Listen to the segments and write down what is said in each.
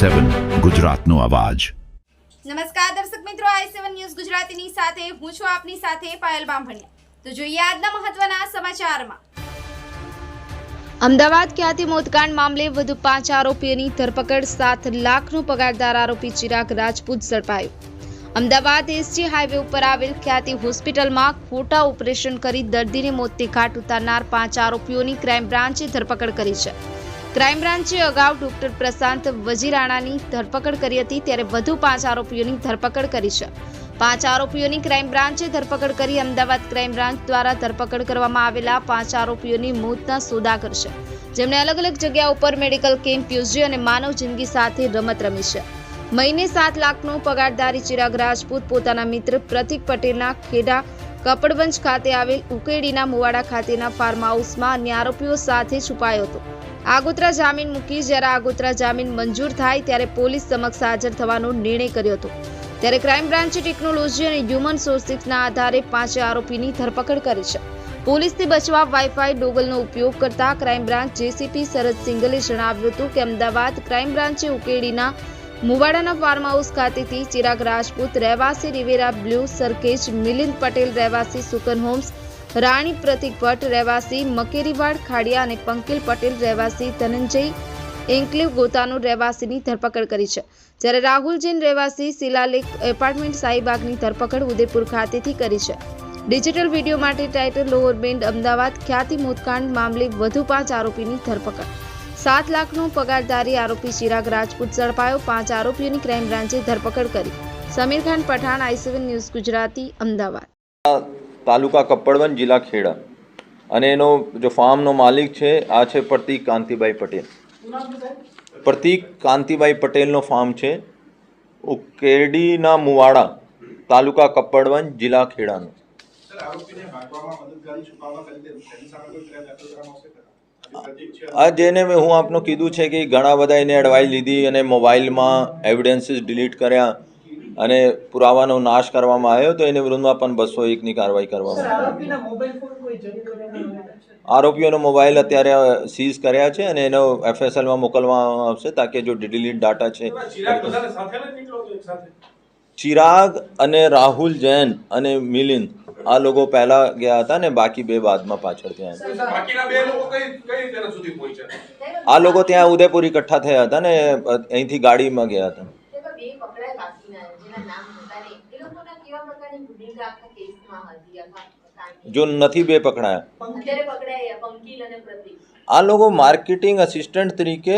સેવન ગુજરાતનો અવાજ. નમસ્કાર દર્શક મિત્રો આઈ સેવન ન્યૂઝ ગુજરાતીની સાથે હું છું આપની સાથે પાયલ બામભણિયા. તો જોઈએ આજના મહત્વના સમાચારમાં. અમદાવાદ ખ્યાતિ મોતકાંડ મામલે વધુ પાંચ આરોપીઓની ધરપકડ સાત લાખનો પગારદાર આરોપી ચિરાગ રાજપૂત ઝડપાયો. અમદાવાદ એસજી હાઈવે ઉપર આવેલ ખ્યાતિ હોસ્પિટલમાં ખોટા ઓપરેશન કરી દર્દીને મોતને ઘાટ ઉતારનાર પાંચ આરોપીઓની ક્રાઇમ બ્રાન્ચે ધરપકડ કરી છે. ક્રાઇમ બ્રાન્ચે અગાઉ ડોક્ટર પ્રશાંત વજીરાણાની ધરપકડ કરી હતી, ત્યારે વધુ પાંચ આરોપીઓની ધરપકડ કરી છે. પાંચ આરોપીઓની ક્રાઇમ બ્રાન્ચે ધરપકડ કરી. અમદાવાદ ક્રાઇમ બ્રાન્ચ દ્વારા ધરપકડ કરવામાં આવેલા પાંચ આરોપીઓની મોતના સોદા કરશે જેમણે અલગ અલગ જગ્યા ઉપર મેડિકલ કેમ્પ યોજી અને માનવ જિંદગી સાથે રમત રમી છે. મહિને સાત લાખનો પગારદારી ચિરાગ રાજપૂત, પોતાના મિત્ર પ્રતિક પટેલના ખેડા કપડવંજ ખાતે આવેલ ઉકેડીના મુવાડા ખાતેના ફાર્મ હાઉસમાં અન્ય આરોપીઓ સાથે છુપાયો હતો. આગોતરા જામીન મૂકી જ્યારે આગોતરા જામીન મંજૂર થાય ત્યારે પોલીસ સમક્ષ હાજર થવાનો નિર્ણય કર્યો હતો. ત્યારે ક્રાઇમ બ્રાન્ચે ટેકનોલોજી અને હ્યુમન સોર્સિસના આધારે પાંચે આરોપીની ધરપકડ કરી છે. પોલીસથી બચવા વાઈફાઈ ડોગલનો ઉપયોગ કરતા ક્રાઇમ બ્રાન્ચ જેસીપી શરદ સિંગલે જણાવ્યું હતું કે અમદાવાદ ક્રાઇમ બ્રાન્ચે ઉકેડીના મુવાડાના ફાર્મ હાઉસ ખાતેથી ચિરાગ રાજપૂત, રહેવાસી રિવેરા બ્લુ સરખેજ મિલિંદ પટેલ, રહેવાસી સુકન હોમ્સ, રાણી પ્રતિક ભટ્ટ, રહેવાસી મકેરીવાડ ખાડિયા અને પંકિલ પટેલ, રહેવાસી ધનંજય એન્કલેવ ગોતાનું રહેવાસીની ધરપકડ કરી છે. જ્યારે રાહુલ જૈન રહેવાસી શિલાલેખ એપાર્ટમેન્ટ સાઈબાગની ધરપકડ ઉદયપુર ખાતેથી કરી છે. ડિજિટલ વીડિયો માટે title lower band Ahmedabad, Khyati મોતકાંડ મામલે વધુ પાંચ આરોપીની ધરપકડ. સાત લાખનો પગારદારી આરોપી ચિરાગ રાજપૂત ઝડપાયો. પાંચ આરોપીઓની ક્રાઇમ બ્રાન્ચે ધરપકડ કરી. Samir Khan Pathan I seven news Gujarati Ahmedabad. Taluka Kapadvanj જિલ્લા ખેડા. અને એનો જો ફાર્મનો માલિક છે આ છે પ્રતિક કાંતિભાઈ પટેલ. પ્રતિક કાંતિભાઈ પટેલનો ફાર્મ છે ઉકેરડીના મુવાડા તાલુકા કપ્પડવન જિલ્લા ખેડાનો. આરોપીને ભાગવામાં મદદગારી છુપાવવા કરી તેની સામે કોઈ ફરિયાદ દાખલ કરવામાં આવશે? આ જેને મેં હું આપનું કીધું છે કે ઘણા બધા એને એડવાઇસ લીધી અને મોબાઈલમાં એવિડન્સીસ ડિલીટ કર્યા અને પુરાવાનો નાશ કરવામાં આવ્યો તો એને વિરુદ્ધમાં પણ બસો એકની કાર્યવાહી કરવામાં આવી. આરોપીઓનો મોબાઈલ અત્યારે સીઝ કર્યા છે અને એનો એફએસએલમાં મોકલવામાં આવશે તાકે જો ડિલીટ ડાટા છે. ચિરાગ અને રાહુલ જૈન અને મિલિંદ. આ લોકો પહેલા ગયા હતા ને બાકી બે બાદમાં પાછળ ત્યાં. આવ્યા. બાકીના બે લોકો કઈ કઈ રીતે એના સુધી પહોંચ્યા? આ લોકો ત્યાં ઉદયપુર ઇકઠ્ઠા થયા હતા ને અહીંથી ગાડીમાં ગયા હતા? જો નથી બે પકડાયા. અત્યારે પકડાય પંકિલ અને પ્રતિક. આ લોકો માર્કેટિંગ અસિસ્ટન્ટ તરીકે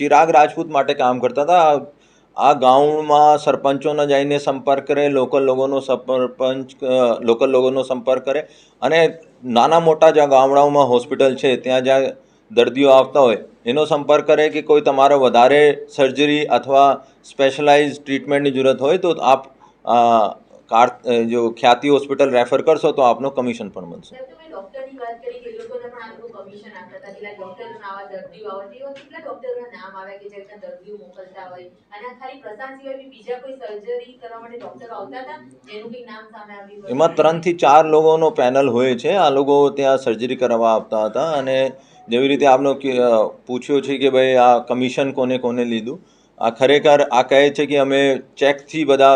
ચિરાગ રાજપૂત માટે કામ કરતા હતા. આ- ગામમાં સરપંચોનો જઈને સંપર્ક કરે, લોકલ લોકોનો સરપંચ લોકલ લોકોનો સંપર્ક કરે અને નાના મોટા જ્યાં ગામડાઓમાં હોસ્પિટલ છે, ત્યાં જ્યાં દર્દીઓ આવતા હોય, એનો સંપર્ક કરે કે કોઈ તમારે વધારે સર્જરી અથવા સ્પેશલાઇઝ ટ્રીટમેન્ટની જરૂરત હોય તો આપ કાર જો ખ્યાતિ હોસ્પિટલ રેફર કરશો તો આપનો કમિશન પણ તમે ડોક્ટરની વાત કરી કે લોકોને પણ આ કમિશન આપતા હતા. કેટલા ડોક્ટરોના આવા દર્દીઓ આવે તેવા કેટલા ડોક્ટરોના નામ આવ્યા કે જે રીતના દર્દીઓ મોકલતા હોય. અને ખાલી પ્રસાદ સિવાય બીજા કોઈ સર્જરી કરવા માટે ડોક્ટરો આવતા હતા? જેનું કંઈ નામ સામે આવ્યું એમાં ત્રણથી ચાર લોકોનો પેનલ હોય છે. આ લોકો ત્યાં સર્જરી કરવા આવતા હતા. અને જેવી રીતે આપનો પૂછ્યો છે કે ભાઈ આ કમિશન કોને કોને લીધું? આ ખરેખર આ કહે છે કે અમે ચેકથી બધા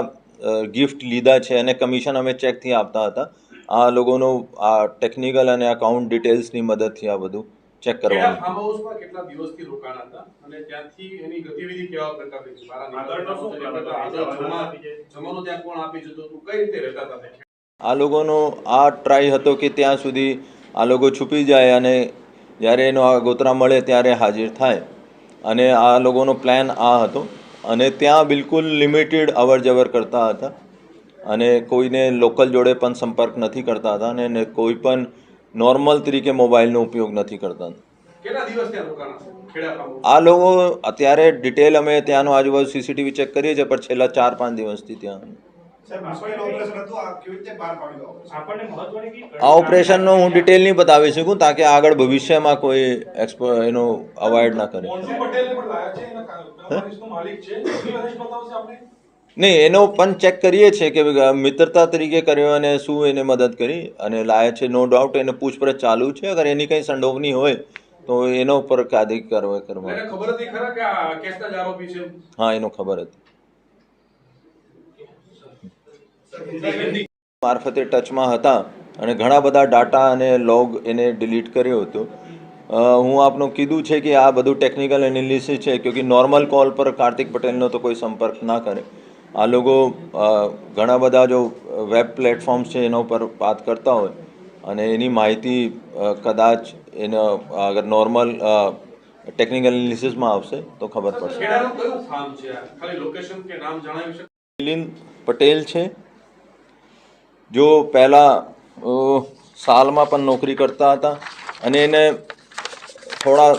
ગિફ્ટ લીધા છે અને કમિશન અમે ચેકથી આપતા હતા. આ લોકોનું આ ટેકનિકલ અને અકાઉન્ટ ડિટેલ્સની મદદથી આ બધું ચેક કરવાનું. કેટલા દિવસથી રોકાણ હતા? અને ત્યાંથી એની ગતિવિધિ કેવા પ્રકારની કોણ આપી જતો કઈ રીતે રહેતા હતા આ લોકોનો આ ટ્રાય હતો કે ત્યાં સુધી આ લોકો છુપી જાય અને જ્યારે એનો આ ગોતરા મળે ત્યારે હાજર થાય. અને આ લોકોનો પ્લાન આ હતો. અને ત્યાં બિલકુલ લિમિટેડ અવર જવર કરતા હતા. અને કોઈને લોકલ જોડે પણ સંપર્ક નથી કરતા હતા અને કોઈ પણ નોર્મલ તરીકે મોબાઈલનો ઉપયોગ નથી કરતા? આ લોકો અત્યારે ડિટેલ અમે ત્યાંનો આજુબાજુ સીસીટીવી ચેક કરીએ છીએ પણ છેલ્લા ચાર પાંચ દિવસથી ત્યાં. આ ઓપરેશનનો હું ડિટેલ નહીં બતાવી શકું તાકે આગળ ભવિષ્યમાં કોઈ એક્સપો એનો અવોઇડ ના કરે. નહીં એનો પણ ચેક કરીએ છીએ કે મિત્રતા તરીકે કર્યો અને શું એને મદદ કરી. અને લાયા છે નો ડાઉટ એને પૂછપરછ ચાલુ છે. અગર એની કંઈ સંડોવણી હોય તો એના ઉપર કાદી કાર્યવાહી કરવા ખબર હતી ખરા કે કેસના જ આરોપી છે હા એનો ખબર હતી. મારફતે ટચમાં હતા અને ઘણા બધા ડાટા અને લોગ એને ડિલીટ કર્યો હતો. હું આપનું કીધું છે કે આ બધું ટેકનિકલ એનાલિસિસ છે કે નોર્મલ કોલ પર કાર્તિક પટેલનો તો કોઈ સંપર્ક ના કરે. આ લોકો ઘણા બધા જો વેબ પ્લેટફોર્મ્સ છે એના ઉપર વાત કરતા હોય અને એની માહિતી કદાચ એનો અગર નોર્મલ ટેકનિકલ એનાલિસિસમાં આવશે તો ખબર પડશે. મિલિંદ પટેલ છે. જો પહેલાં સાલમાં પણ નોકરી કરતા હતા અને એને થોડા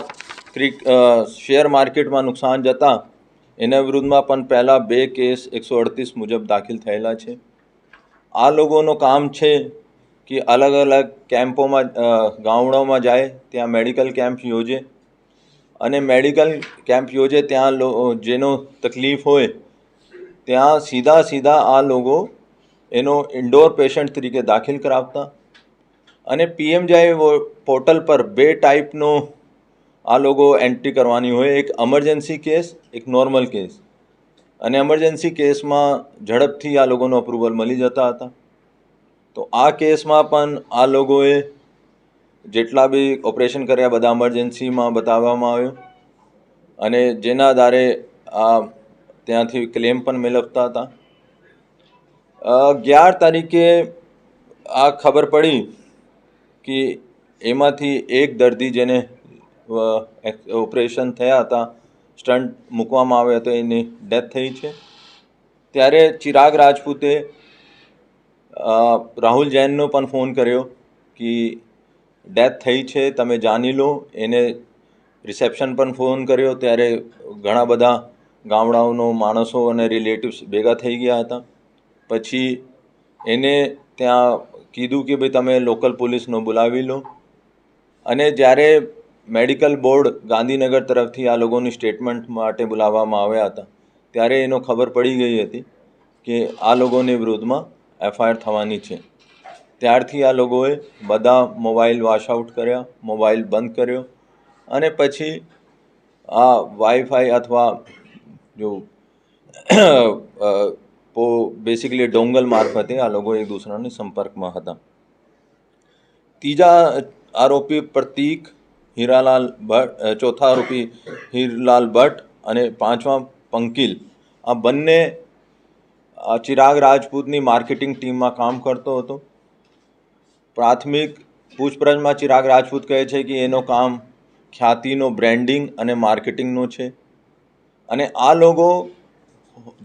ક્રિક શેર માર્કેટમાં નુકસાન જતાં એના વિરુદ્ધમાં પણ પહેલાં બે કેસ એકસો અડતીસ મુજબ દાખલ થયેલા છે. આ લોકોનું કામ છે કે અલગ અલગ કેમ્પોમાં ગામડાઓમાં જાય, ત્યાં મેડિકલ કેમ્પ યોજે અને મેડિકલ કેમ્પ યોજે ત્યાં લો, જેનો તકલીફ હોય, ત્યાં સીધા સીધા આ લોકો એનો ઇન્ડોર પેશન્ટ તરીકે દાખલ કરાવતા અને પીએમ જાય પોર્ટલ પર બે ટાઈપનો આ લોકો એન્ટ્રી કરવાની હોય. એક અમરજન્સી કેસ એક નોર્મલ કેસ અને એમરજન્સી કેસમાં ઝડપથી આ લોકોનો અપ્રુવલ મળી જતા હતા. તો આ કેસમાં પણ આ લોકોએ જેટલા બી ઓપરેશન કર્યા બધા એમરજન્સીમાં બતાવવામાં આવ્યો. અને જેના આધારે આ ત્યાંથી ક્લેમ પણ મેળવતા હતા. અગિયાર તારીખે આ ખબર પડી કે એમાંથી એક દર્દી જેને ઓપરેશન થયા હતા, સ્ટન્ટ મૂકવામાં આવ્યો હતો, એની ડેથ થઈ છે. ત્યારે ચિરાગ રાજપૂતે રાહુલ જૈનનો પણ ફોન કર્યો કે ડેથ થઈ છે, તમે જાણી લો. એને રિસેપ્શન પણ ફોન કર્યો. ત્યારે ઘણા બધા ગામડાઓનો માણસો અને રિલેટિવ્સ ભેગા થઈ ગયા હતા. પછી એને ત્યાં કીધું કે ભાઈ તમે લોકલ પોલીસનો બોલાવી લો. અને જ્યારે મેડિકલ બોર્ડ ગાંધીનગર તરફથી આ લોકોની સ્ટેટમેન્ટ માટે બોલાવવામાં આવ્યા હતા. ત્યારે એનો ખબર પડી ગઈ હતી કે આ લોકોની વિરુદ્ધમાં એફઆઈઆર થવાની છે. ત્યારથી આ લોકોએ બધા મોબાઈલ વોશ આઉટ કર્યા, મોબાઈલ બંધ કર્યો અને પછી આ વાઈફાઈ અથવા જો બેસિકલી ડોંગલ મારફતે આ લોકો એક દૂસરાની સંપર્કમાં હતા. ત્રીજા આરોપી પ્રતીક હીરાલાલ ભટ્ટ ચોથા આરોપી હીરલાલ ભટ્ટ અને પાંચમા પંકિલ. આ બંને ચિરાગ રાજપૂતની માર્કેટિંગ ટીમમાં કામ કરતો હતો. પ્રાથમિક પૂછપરછમાં ચિરાગ રાજપૂત કહે છે કે એનો કામ ખ્યાતિનો બ્રેન્ડિંગ અને માર્કેટિંગનો છે. અને આ લોકો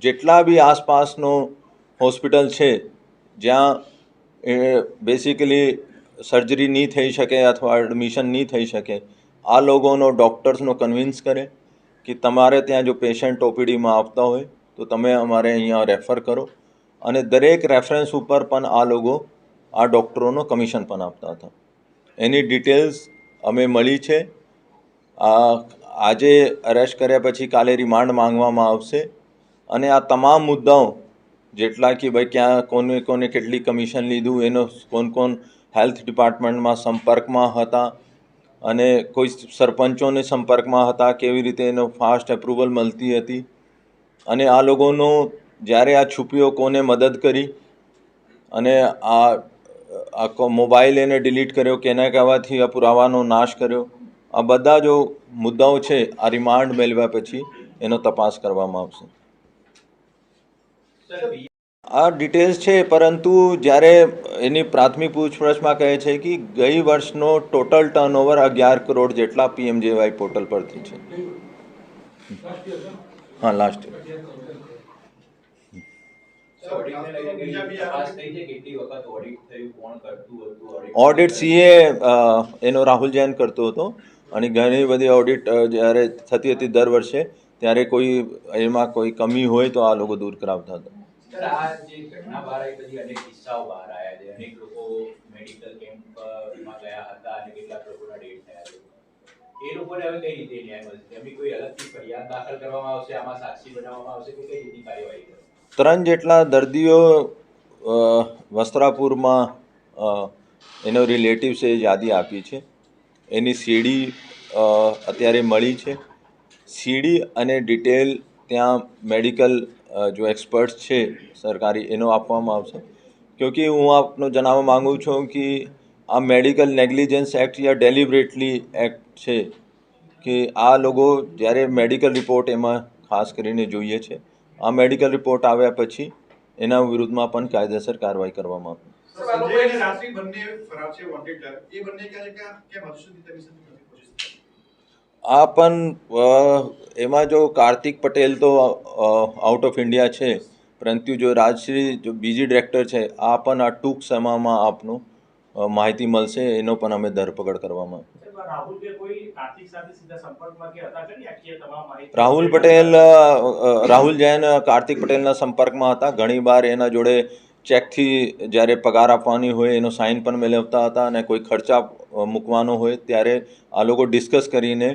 જેટલા બી આસપાસનો હોસ્પિટલ છે, જ્યાં બેસિકલી સર્જરી નહીં થઈ શકે અથવા એડમિશન નહીં થઈ શકે, આ લોકોનો ડૉક્ટર્સનો કન્વિન્સ કરે કે તમારે ત્યાં જો પેશન્ટ ઓપીડીમાં આવતા હોય, તો તમે અમારે અહીંયા રેફર કરો. અને દરેક રેફરન્સ ઉપર પણ આ લોકો આ ડૉક્ટરોનો કમિશન પણ આપતા હતા. એની ડિટેલ્સ અમે મળી છે. આ આજે અરેસ્ટ કર્યા પછી કાલે રિમાન્ડ માંગવામાં આવશે. અને આ તમામ મુદ્દાઓ, જેટલા કે ભાઈ ક્યાં કોને કોને કેટલી કમિશન લીધું, એનો કોણ કોણ હેલ્થ ડિપાર્ટમેન્ટમાં સંપર્કમાં હતા અને કોઈ સરપંચોને સંપર્કમાં હતા કેવી રીતે એનો ફાસ્ટ એપ્રુવલ મળતી હતી. અને આ લોકોનો જ્યારે આ છુપીઓ કોને મદદ કરી અને આ આખો મોબાઈલ એને ડિલીટ કર્યો કેના કહેવાથી આ પુરાવાનો નાશ કર્યો. આ બધા જો મુદ્દાઓ છે, આ રિમાન્ડ મેળવ્યા પછી એનો તપાસ કરવામાં આવશે. આ ડિટેલ્સ છે, પરંતુ જ્યારે એની પ્રાથમિક પૂછપરછમાં કહે છે કે ગઈ વર્ષનો ટોટલ ટર્નઓવર અગિયાર કરોડ જેટલા પીએમજેવાય પોર્ટલ પરથી છે. હા લાસ્ટ ઓડિટ સીએ એનો રાહુલ જૈન કરતો હતો અને ઘણી બધી ઓડિટ જ્યારે થતી હતી દર વર્ષે, ત્યારે કોઈ એમાં કોઈ કમી હોય તો આ લોકો દૂર કરાવતા હતા. સર, આ જે ઘટના બહાર આવી બધી અનેક કિસ્સાઓ બહાર આવ્યા છે. અનેક લોકો મેડિકલ કેમ્પમાં ગયા હતા અને કેટલાક લોકોના ડેટ થયા છે. એ લોકોને હવે કઈ રીતે ન્યાય મળશે? એમની કોઈ અલગથી ફરિયાદ દાખલ કરવામાં આવશે, આમાં સાક્ષી બનાવવામાં આવશે કે કઈ રીતની કાર્યવાહી થશે ત્રણ જેટલા દર્દીઓ વસ્ત્રાપુરમાં એનો રિલેટિવ્સે યાદી આપી છે. એની સીડી અત્યારે મળી છે. સીડી અને ડિટેલ ત્યાં મેડિકલ જો એક્સપર્ટ્સ છે સરકારી, એનો આપવામાં આવશે. ક્યોંકि હું આપનો જણાવવા માગું છું કે આ મેડિકલ નેગ્લિજન્સ એક્ટ યા ડેલિબરેટલી એક્ટ છે કે આ લોકો જ્યારે મેડિકલ રિપોર્ટ એમાં ખાસ કરીને જોઈએ છે, આ મેડિકલ રિપોર્ટ આવ્યા પછી એના વિરુદ્ધમાં પણ કાયદેસર કાર્યવાહી કરવામાં આવશે. આ પણ એમાં જો કાર્તિક પટેલ તો આઉટ ઓફ ઇન્ડિયા છે. પરંતુ જો રાજશ્રી જો બીજી ડિરેક્ટર છે આ પણ આ ટૂંક સમયમાં આપનું માહિતી મળશે. એનો પણ અમે ધરપકડ કરવામાં રાહુલ પટેલ રાહુલ જૈન કાર્તિક પટેલના સંપર્કમાં હતા. ઘણી વાર એના જોડે ચેકથી જ્યારે પગાર આપવાની હોય એનો સાઇન પણ મેળવતા હતા અને કોઈ ખર્ચા મૂકવાનો હોય ત્યારે આ લોકો ડિસ્કસ કરીને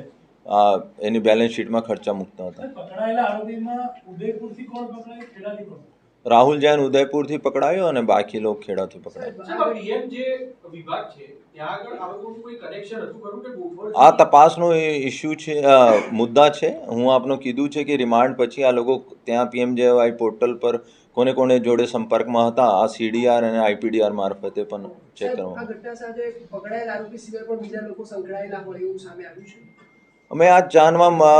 એની બેલેન્સ શીટમાં ખર્ચા મૂકતા હતા. પકડાયેલા આરોપીમાં ઉદયપુરથી કોણ પકડાય? ખેડાથી કોણ? રાહુલ જૈન ઉદયપુરથી પકડાયો અને બાકી લોકો ખેડાથી પકડાયો. આ તપાસનો એ ઇસ્યુ છે મુદ્દા છે. હું આપનો કીધું છે કે રિમાન્ડ પછી આ લોકો ત્યાં પીએમજેવાય પોર્ટલ પર કોને કોને જોડે સંપર્કમાં હતા આ સીડીઆર અને આઈપીડીઆર મારફતે પણ ચેક કરવામાં અમે આ અ,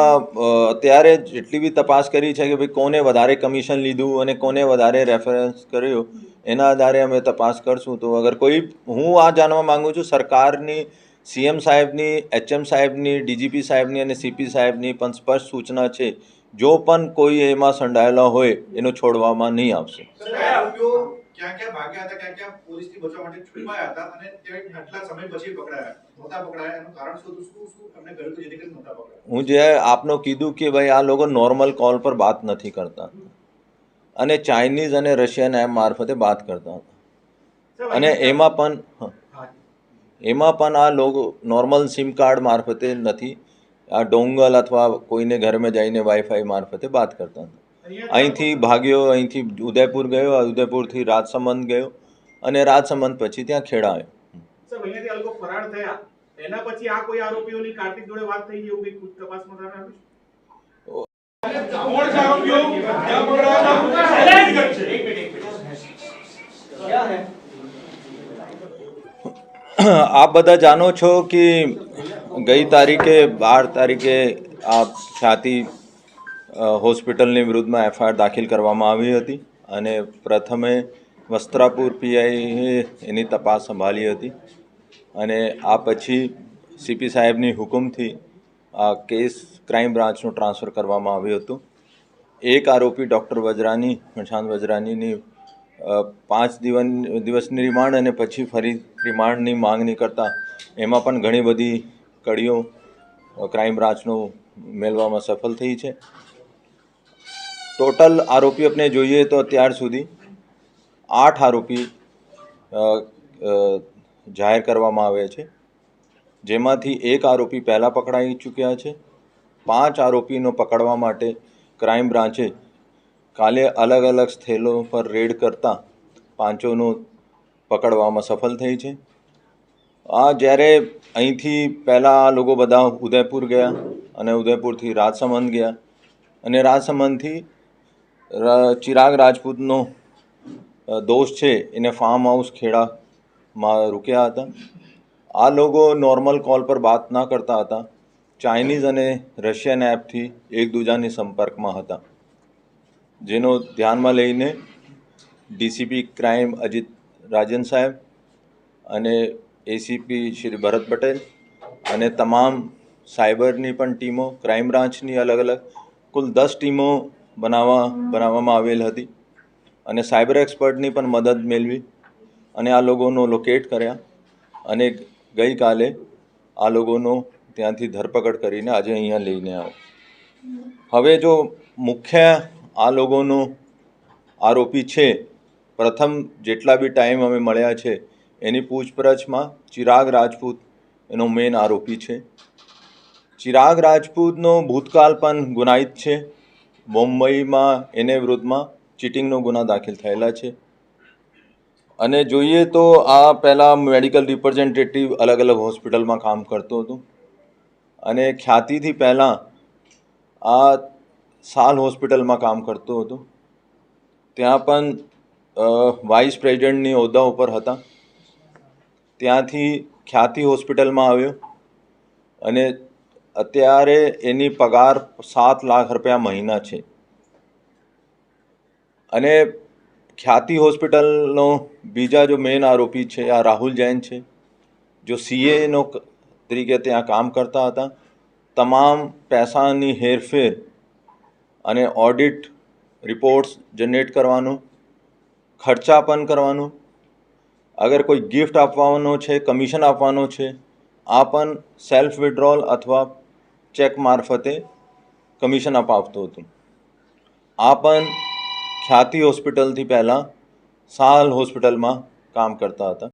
અત્યારે જેટલી બી તપાસ કરી છે કે ભાઈ કોને વધારે કમિશન લીધું અને કોને વધારે રેફરન્સ કર્યો એના આધારે અમે તપાસ કરશું. તો અગર કોઈ હું આ જાણવા માગું છું સરકારની સીએમ સાહેબની એચએમ સાહેબની ડીજીપી સાહેબની અને સીપી સાહેબની પણ સ્પષ્ટ સૂચના છે જો પણ કોઈ એમાં સંડાયેલા હોય એનો છોડવામાં નહીં આવશે. ક્યાં ક્યાં ભાગ્યા હતા ક્યાં ક્યાં પોલીસથી બચવા માટે છુપાયા હતા અને તે આટલા સમય પછી પકડાયા નહોતા પકડાયા. એનું કારણ શું હતું? શું શું એમને કહ્યું કે જેથી નહોતા પકડાયા? હું જે આપનો કીધું કે ભાઈ આ લોકો નોર્મલ કોલ પર વાત નથી કરતા. અને ચાઇનીઝ અને રશિયન એમ મારફતે વાત કરતા હતા. અને એમાં પણ એમાં પણ આ લોકો નોર્મલ સિમ કાર્ડ મારફતે નથી. આ ડોંગલ અથવા કોઈને ઘરમાં જઈને વાઈફાઈ મારફતે વાત કરતા હતા. અહીંથી ભાગ્યો અહીંથી ઉદયપુર ગયો ઉદયપુરથી રાજસમંદ ગયો અને રાજસમંદ પછી ત્યાં ખેડા આવ્યો? આપ બધા જાણો છો કે ગઈ તારીખે બાર તારીખે આ ખ્યાતિ હોસ્પિટલની વિરુદ્ધમાં એફઆઈઆર દાખલ કરવામાં આવી હતી અને પ્રથમે વસ્ત્રાપુર પીઆઈએ એની તપાસ સંભાળી હતી. અને આ પછી સીપી સાહેબની હુકમથી આ કેસ ક્રાઇમ બ્રાન્ચનું ટ્રાન્સફર કરવામાં આવ્યું હતું. એક આરોપી ડૉક્ટર વજરાની પ્રશાંત વજરાનીની પાંચ દિવસ દિવસની રિમાન્ડ અને પછી ફરી રિમાન્ડની માંગણી કરતા એમાં પણ ઘણી બધી કડીઓ ક્રાઇમ બ્રાન્ચનું મેળવામાં સફળ થઈ છે. ટોટલ આરોપી આપણે જોઈએ તો અત્યાર સુધી આઠ આરોપી જાહેર કરવામાં આવ્યા છે. જેમાંથી એક આરોપી પહેલાં પકડાઈ ચૂક્યા છે. પાંચ આરોપીનો પકડવા માટે ક્રાઇમ બ્રાન્ચે કાલે અલગ અલગ સ્થળો પર રેડ કરતા પાંચોનું પકડવામાં સફળ થઈ છે. આ જ્યારે અહીંથી પહેલાં આ લોકો બધા ઉદયપુર ગયા અને ઉદયપુરથી રાજસમંદ ગયા અને રાજસમંદથી ચિરાગ રાજપૂતનો દોસ્ત છે, એને ફાર્મ હાઉસ ખેડામાં રૂક્યા હતા. આ લોકો નોર્મલ કોલ પર વાત ના કરતા હતા. ચાઇનીઝ અને રશિયન એપથી એકબીજાની સંપર્કમાં હતા. જેનો ધ્યાનમાં લઈને ડીસીપી ક્રાઇમ અજીત રાજન સાહેબ અને એસીપી શ્રી ભરત પટેલ અને તમામ સાયબરની પણ ટીમો ક્રાઇમ બ્રાન્ચની અલગ અલગ કુલ દસ ટીમો બનાવવા, બનાવવામાં આવેલ હતી અને સાયબર એક્સપર્ટની પણ મદદ મેળવી અને આ લોકોનો લોકેટ કર્યા અને ગઈકાલે આ લોકોનો ત્યાંથી ધરપકડ કરીને આજે અહીંયા લઈને આવો. હવે જો મુખ્ય આ લોકોનો આરોપી છે, પ્રથમ જેટલા બી ટાઈમ અમે મળ્યા છે, એની પૂછપરછમાં ચિરાગ રાજપૂત એનો મેઇન આરોપી છે. ચિરાગ રાજપૂતનો ભૂતકાળ પણ ગુનાહિત છે. મુંબઈમાં એને વિરુદ્ધમાં ચીટિંગનો ગુના દાખલ થયેલા છે. અને જોઈએ તો આ પહેલાં મેડિકલ રિપ્રેઝેન્ટેટિવ અલગ અલગ હોસ્પિટલમાં કામ કરતો હતો. અને ખ્યાતિથી પહેલાં આ સાલ હોસ્પિટલમાં કામ કરતો હતો. ત્યાં પણ વાઇસ પ્રેસિડેન્ટની હોદ્દા ઉપર હતા. ત્યાંથી ખ્યાતિ હોસ્પિટલમાં આવ્યો. અને અત્યારે એની પગાર સાત લાખ રૂપિયા મહિના છે. અને ખ્યાતિ હોસ્પિટલનો બીજા જો મેઇન આરોપી છે, આ રાહુલ જૈન છે, જો સીએનો તરીકે ત્યાં કામ કરતા હતા, તમામ પૈસાની હેરફેર અને ઓડિટ રિપોર્ટ્સ જનરેટ કરવાનું, ખર્ચા પણ કરવાનું, અગર કોઈ ગિફ્ટ આપવાનો છે કમિશન આપવાનો છે, આ પણ સેલ્ફ વિડ્રોલ અથવા ચેક મારફતે કમિશન અપાવતો હતો. આ પણ ખ્યાતિ હોસ્પિટલથી પહેલાં સાલ હોસ્પિટલમાં કામ કરતા હતા.